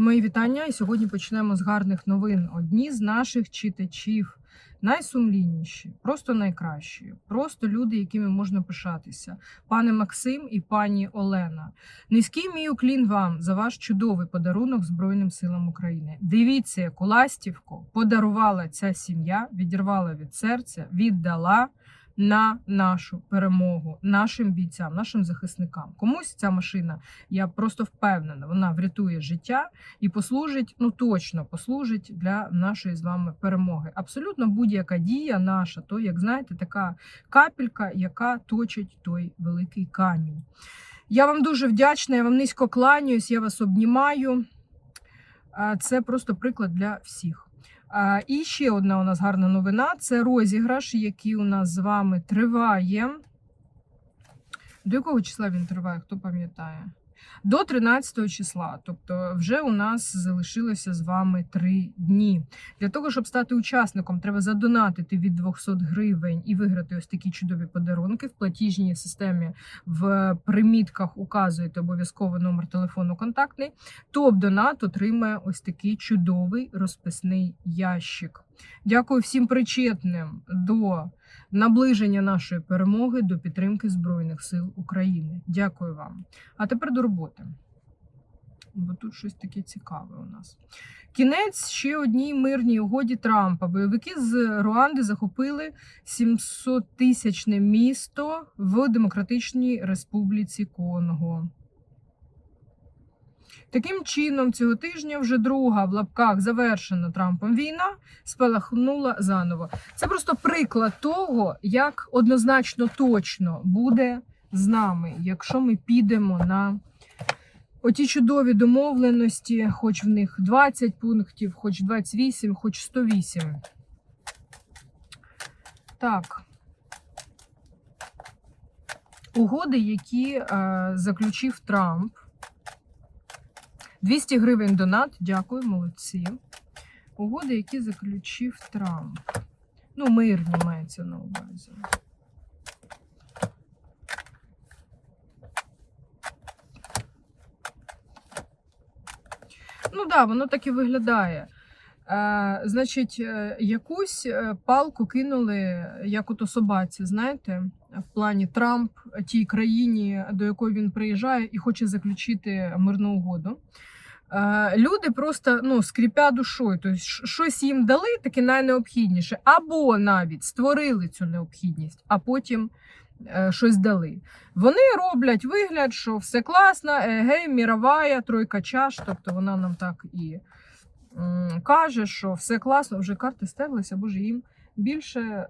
Мої вітання. І сьогодні почнемо з гарних новин. Одні з наших читачів найсумлінніші, просто найкращі, просто люди, якими можна пишатися. Пане Максим і пані Олена. Низький мій уклін вам за ваш чудовий подарунок Збройним силам України. Дивіться, яку ластівку подарувала ця сім'я, відірвала від серця, віддала на нашу перемогу, нашим бійцям, нашим захисникам. Комусь ця машина, я просто впевнена, вона врятує життя і послужить, ну точно послужить для нашої з вами перемоги. Абсолютно будь-яка дія наша, то, як знаєте, така капелька, яка точить той великий камінь. Я вам дуже вдячна, я вам низько кланяюсь, я вас обнімаю. Це просто приклад для всіх. І ще одна у нас гарна новина це розіграш, який у нас з вами триває. До якого числа він триває, хто пам'ятає? До 13 числа, тобто вже у нас залишилося з вами три дні. Для того, щоб стати учасником, треба задонатити від 200 гривень і виграти ось такі чудові подарунки. В платіжній системі в примітках указуєте обов'язково номер телефону контактний. Топ-донат отримає ось такий чудовий розписний ящик. Дякую всім причетним до наближення нашої перемоги до підтримки Збройних сил України. Дякую вам. А тепер до роботи. Бо тут щось таке цікаве у нас. Кінець ще одній мирній угоді Трампа. Бойовики з Руанди захопили 700-тисячне місто в Демократичній Республіці Конго. Таким чином, цього тижня вже друга в лапках завершена Трампом війна спалахнула заново. Це просто приклад того, як однозначно точно буде з нами, якщо ми підемо на оті чудові домовленості, хоч в них 20 пунктів, хоч 28, хоч 108. Так. Угоди, які е, заключив Трамп. 200 гривень донат. Дякую, молодці. Угоди, які заключив Трамп. Ну, мирні мається на увазі. Ну так, да, воно так і виглядає. Е, значить, е, якусь е, палку кинули, як ото собаці, знаєте, в плані Трамп тій країні, до якої він приїжджає і хоче заключити мирну угоду. Е, Люди просто ну, скріпя душою, тобто щось їм дали, таке найнеобхідніше, або навіть створили цю необхідність, а потім е, щось дали. Вони роблять вигляд, що все класно, е, гей, міровая, тройка чаш, тобто вона нам так і каже, що все класно, вже карти стерлися, боже, їм більше.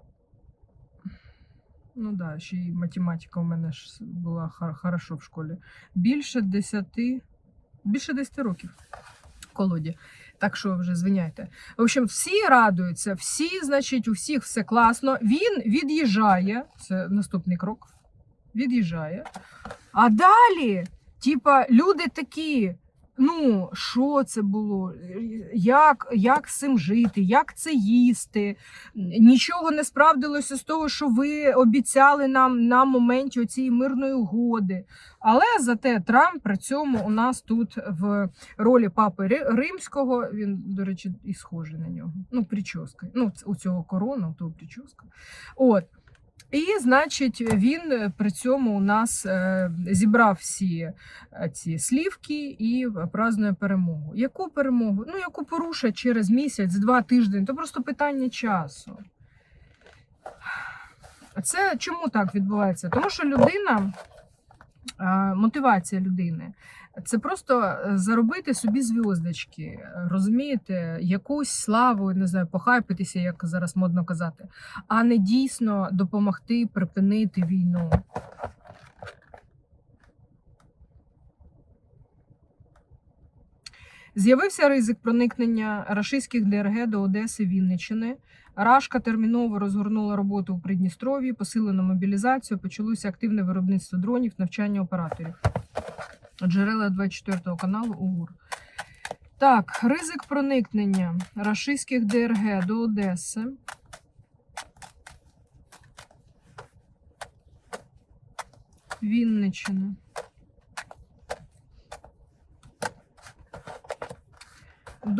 Ну да, ще й математика у мене ж була хорошо в школі. Більше 10, більше 10 років колоді. Так що вже звиняйте. В общем, всі радуються, всі, значить, у всіх все класно. Він від'їжджає. Це наступний крок. Від'їжджає. А далі, типа, люди такі. Ну, що це було? Як, як з цим жити, як це їсти? Нічого не справдилося з того, що ви обіцяли нам на моменті цієї мирної угоди. Але зате Трамп при цьому у нас тут в ролі папи римського. Він, до речі, і схожий на нього. Ну, прическа. Ну, у цього корона, у того прическа. От. І, значить, він е, при цьому у нас е, зібрав всі е, ці слівки і празднує перемогу. Яку перемогу? Ну, яку порушать через місяць, два тижні, то просто питання часу. Це чому так відбувається? Тому що людина, мотивація людини це просто е, заробити собі зв'язочки, е, розумієте, якусь славу, не знаю, похайпитися, як зараз модно казати, а не дійсно допомогти припинити війну. З'явився ризик проникнення рашистських ДРГ до Одеси Вінниччини. Рашка терміново розгорнула роботу у Придністров'ї, посилено мобілізацію, почалося активне виробництво дронів, навчання операторів. Джерела 24 каналу УГУР. Так, ризик проникнення рашистських ДРГ до Одеси. Вінниччини.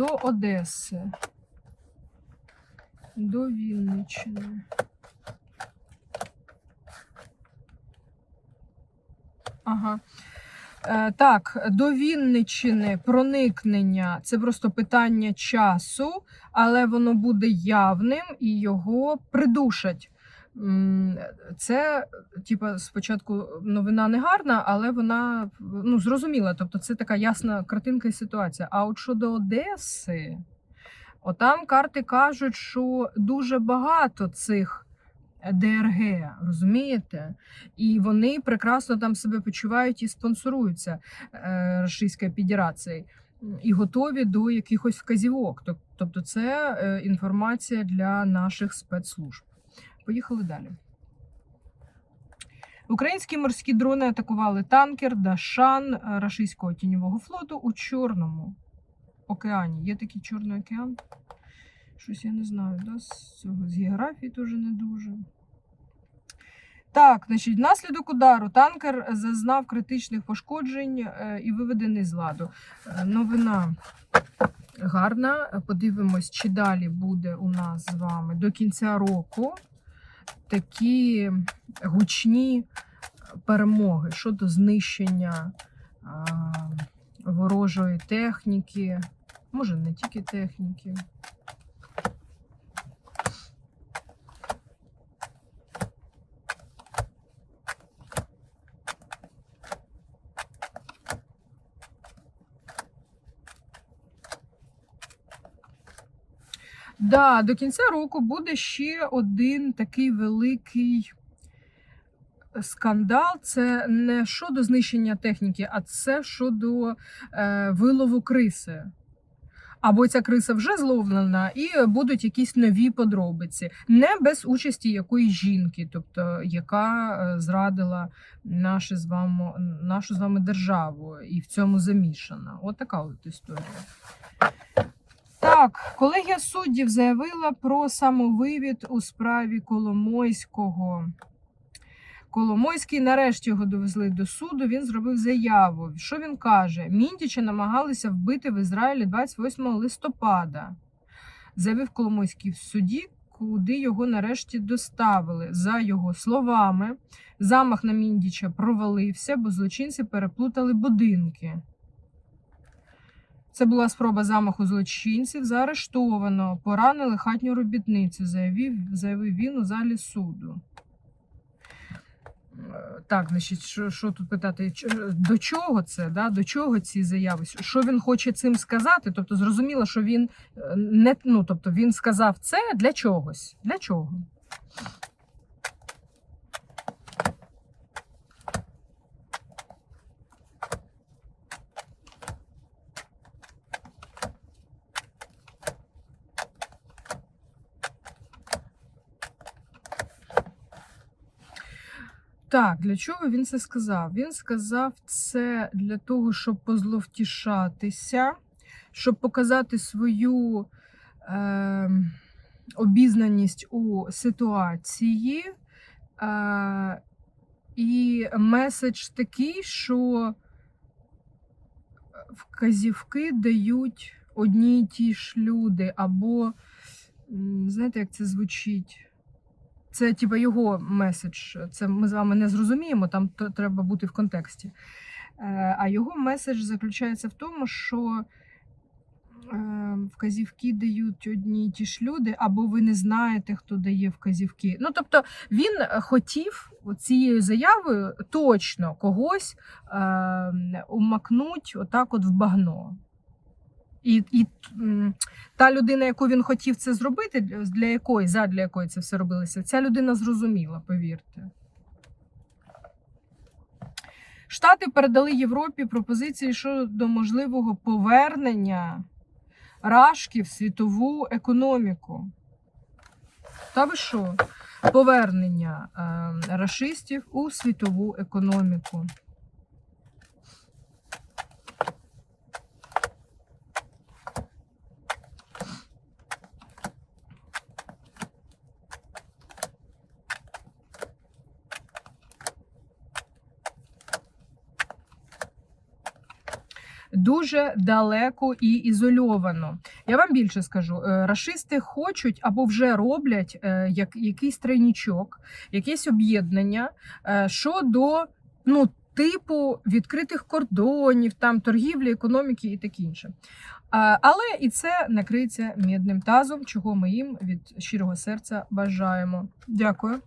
До Одеси, до Вінниччини. Ага. Е, так, до Вінниччини проникнення це просто питання часу, але воно буде явним і його придушать. Це, типа, спочатку новина не гарна, але вона ну, зрозуміла. Тобто, це така ясна картинка і ситуація. А от щодо Одеси, отам карти кажуть, що дуже багато цих ДРГ, розумієте? І вони прекрасно там себе почувають і спонсоруються е, Російською Федерацією. І готові до якихось вказівок. Тобто, це е, інформація для наших спецслужб. Поїхали далі. Українські морські дрони атакували танкер Дашан е, рашистського тіньового флоту у Чорному океані. Є такий Чорний океан? Щось я не знаю, да? з цього з географії теж не дуже. Так, значить, внаслідок удару танкер зазнав критичних пошкоджень е, і виведений з ладу. Е, Новина гарна. Подивимось, чи далі буде у нас з вами до кінця року такі гучні перемоги щодо знищення а, ворожої техніки, може не тільки техніки. Да, до кінця року буде ще один такий великий скандал. Це не щодо знищення техніки, а це щодо е, вилову криси. Або ця криса вже зловлена, і будуть якісь нові подробиці, не без участі якоїсь жінки, тобто яка е, зрадила наше з вами, нашу з вами державу і в цьому замішана. От от історія. Так, колегія суддів заявила про самовивід у справі Коломойського. Коломойський нарешті його довезли до суду. Він зробив заяву. Що він каже? Міндіча намагалися вбити в Ізраїлі 28 листопада. Заявив Коломойський в суді, куди його нарешті доставили. За його словами, замах на Міндіча провалився, бо злочинці переплутали будинки. Це була спроба замаху злочинців. Заарештовано, поранили хатню робітницю, заявив, заявив він у залі суду. Е, Так, значить, що, що тут питати? До чого це? Да? До чого ці заяви? Що він хоче цим сказати? Тобто, зрозуміло, що він е, не ну, тобто він сказав це для чогось. Для чого? Так, для чого він це сказав? Він сказав це для того, щоб позловтішатися, щоб показати свою е, обізнаність у ситуації. Е, і меседж такий, що вказівки дають одні й ті ж люди, або, знаєте, як це звучить? Це типа його меседж. Це ми з вами не зрозуміємо, там треба бути в контексті. Е, А його меседж заключається в тому, що е, вказівки дають одні й ті ж люди, або ви не знаєте, хто дає вказівки. Ну тобто він хотів цією заявою точно когось е, умакнуть отак, от в багно. І, і та людина, яку він хотів це зробити, для якої, задля якої це все робилося, ця людина зрозуміла, повірте. Штати передали Європі пропозиції щодо можливого повернення рашки в світову економіку. Та ви що? Повернення е, рашистів у світову економіку. Дуже далеко і ізольовано. Я вам більше скажу: е, рашисти хочуть або вже роблять е, як якийсь тройнічок, якесь об'єднання е, щодо ну. Типу відкритих кордонів, там торгівлі, економіки і таке інше. Але і це накриється мідним тазом, чого ми їм від щирого серця бажаємо. Дякую.